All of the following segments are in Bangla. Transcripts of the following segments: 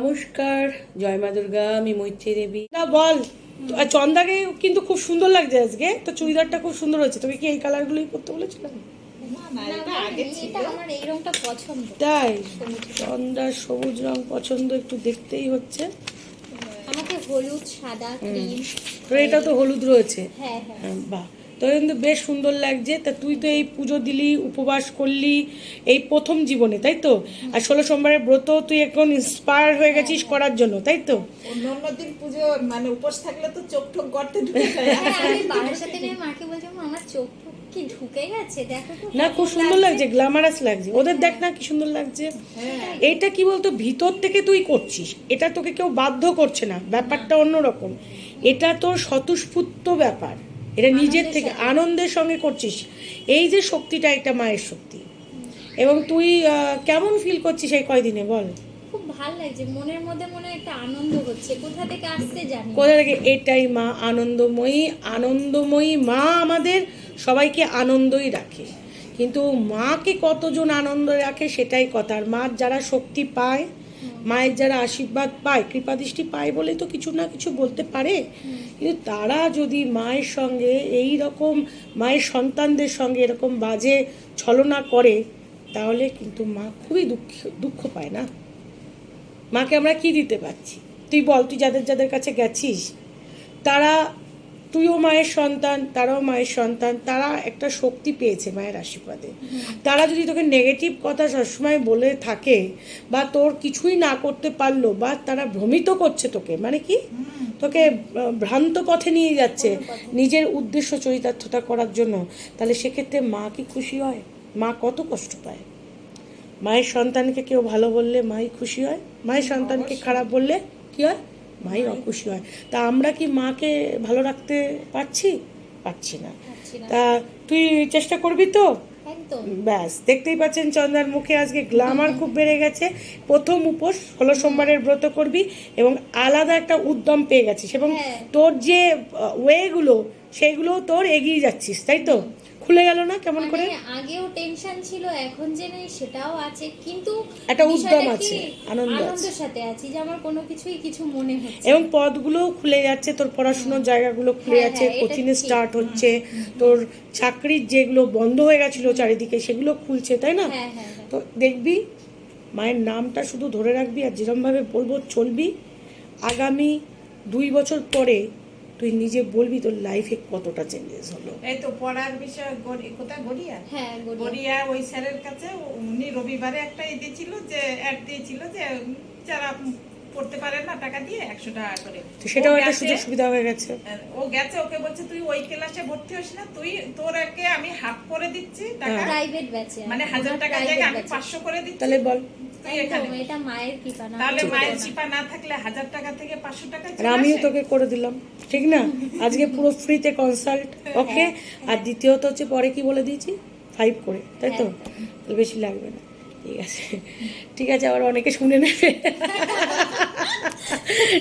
নমস্কার জয় মা দুর্গা আমি মৈত্রী দেবী। না বল চন্দাকে কিন্তু খুব সুন্দর লাগছে আজকে। তো চুড়িদারটা খুব সুন্দর হয়েছে। তোকে কি এই কালারগুলোই করতে বলেছিলাম? না, এটা আমার এই রংটা পছন্দ। তাই? চন্দার সবুজ রং পছন্দ একটু দেখতেই হচ্ছে। আমাকে হলুদ সাদা ক্রিম। এটা তো হলুদ রয়েছে। হ্যাঁ হ্যাঁ। হ্যাঁ, বাহ। তো কিন্তু বেশ সুন্দর লাগছে। তা তুই তো এই পুজো দিলি উপবাস করলি এই প্রথম জীবনে তাই তো? আর ষোলো সোমবারের ব্রত তুই এখন ইন্সপায়ার হয়ে গেছিস করার জন্য তাই তো? অন্য অন্য দিন পুজো মানে উপোস থাকলে তো চোখ ঠোক গর্তে ঢুকে যায়। হ্যাঁ, আমি বারাসাতে নিয়ে মাকে বলছিলাম আমার চোখ কি ঢুকে গেছে? দেখো না খুব সুন্দর লাগছে। গ্ল্যামারাস লাগছে। ওদের দেখ না কি সুন্দর লাগছে। এইটা কি বলতো ভিতর থেকে তুই করছিস এটা তোকে কেউ বাধ্য করছে না ব্যাপারটা অন্যরকম। এটা তোর স্বতঃস্ফূর্ত ব্যাপার। এটা নিজের থেকে আনন্দের সঙ্গে করছিস। এই যে শক্তিটা একটা মায়ের শক্তি। এবং তুই কেমন ফিল করছিস এই কয়দিনে বল? খুব ভালো লাগছে। মনের মধ্যে মনে একটা আনন্দ হচ্ছে। কোথা থেকে আসছে জানি কোথা থেকে? এটাই মা আনন্দময়ী আনন্দময়ী মা আমাদের সবাইকে আনন্দই রাখে। কিন্তু মাকে কতজন আনন্দ রাখে সেটাই কথা। আর মার যারা শক্তি পায় মায়ের যারা আশীর্বাদ পায় কৃপাদৃষ্টি পায় বলে তো কিছু না কিছু বলতে পারে। কিন্তু তারা যদি মায়ের সঙ্গে এই রকম মায়ের সন্তানদের সঙ্গে এরকম বাজে ছলনা করে তাহলে কিন্তু মা খুবই দুঃখ দুঃখ পায় না। মাকে আমরা কি দিতে পারছি? তুই বল তুই যাদের যাদের কাছে গেছিস তারা তুইও মায়ের সন্তান তারাও মায়ের সন্তান তারা একটা শক্তি পেয়েছে মায়ের আশীর্বাদে। তারা যদি তোকে নেগেটিভ কথা সবসময় বলে থাকে বা তোর কিছুই না করতে পারল বা তারা ভ্রমিত করছে তোকে মানে কি? তোকে ভ্রান্ত পথে নিয়ে যাচ্ছে নিজের উদ্দেশ্য চরিতার্থতা করার জন্য। তাহলে সেক্ষেত্রে মা কি খুশি হয়? মা কত কষ্ট পায়? মায়ের সন্তানকে কেউ ভালো বললে মাই খুশি হয়? মায়ের সন্তানকে খারাপ বললে কি হয়? মাই অখুশি হয়। তা আমরা কি মাকে ভালো রাখতে পারছি? পারছি না। তা তুই চেষ্টা করবি তো? একদম। ব্যাস দেখতেই পাচ্ছেন চন্দ্রার মুখে আজকে গ্লামার খুব বেড়ে গেছে। প্রথম উপোস হলো সোমবারের ব্রত করবি এবং আলাদা একটা উদ্যম পেয়ে গেছিস এবং হ্যাঁ। তোর যে ওয়েগুলো সেইগুলো তোর এগিয়ে যাচ্ছিস তাই তো? খুলে গেল না কেমন করে? মানে আগেও টেনশন ছিল এখন যে নেই সেটাও আছে কিন্তু একটা উদ্যম আছে, আনন্দ। আনন্দের সাথে আছি যে আমার কোনো কিছুই কিছু মনে হচ্ছে এবং পদগুলোও খুলে যাচ্ছে তোর পড়াশোনার জায়গাগুলো খুলে হ্যাঁ, যাচ্ছে হ্যাঁ, কোচিং স্টার্ট হচ্ছে তোর চাকরির যেগুলো বন্ধ হয়ে গেছিল চারিদিকে সেগুলো খুলছে তাই না? হ্যাঁ। তো দেখবি মায়ের নামটা শুধু ধরে রাখবি আর যেরমভাবে বলব চলবি। আগামী দুই বছর পরে তুই নিজে বলবি তোর লাইফে কতটা চেঞ্জেস হলো? এই তো পড়ার বিষয় কোথায় গড়িয়া? হ্যাঁ গড়িয়া। ওই স্যারের কাছে উনি রবিবারে একটা ই দিয়েছিল যে অ্যাড দিয়েছিল যে যারা পড়তে পারে না টাকা দিয়ে একশো টাকা করে। তো সেটাও একটা সুযোগ সুবিধা হয়ে গেছে। ও গেছে ওকে বলছে তুই ওই ক্লাসে ভর্তি হস না তুই তোর একে আমি হাফ করে দিচ্ছি টাকা। প্রাইভেট ব্যাচে মানে হাজার টাকা জায়গায় আমি পাঁচশো করে দিচ্ছি। তাহলে বল। এটা মায়ের কৃপা না তাহলে মায়ের না। না থাকলে হাজার টাকা থেকে পাঁচশো টাকা আমিও তোকে করে দিলাম ঠিক না? আজকে পুরো ফ্রিতে কনসাল্ট ওকে আর দ্বিতীয়ত হচ্ছে পরে কি বলে দিয়েছি? ফাইভ করে তাই তো? বেশি লাগবে না। ঠিক আছে। ঠিক আছে আবার অনেকে শুনে নেবে।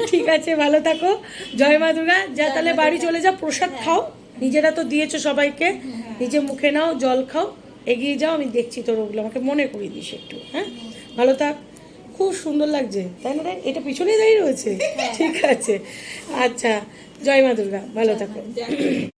ঠিক আছে ভালো থাকো। জয় মা দুর্গা। যা তাহলে বাড়ি চলে যাও প্রসাদ খাও। নিজেরা তো দিয়েছ সবাইকে। নিজে মুখে নাও জল খাও। এগিয়ে যাও আমি দেখছি তোর ওগুলো। আমাকে মনে করিয়ে দিস একটু হ্যাঁ? ভালো থাক। খুব সুন্দর লাগছে। তাই না রে? এটা পিছনে দাঁড়িয়ে রয়েছে। ঠিক আছে। আচ্ছা জয় মা দুর্গা। ভালো থাকো।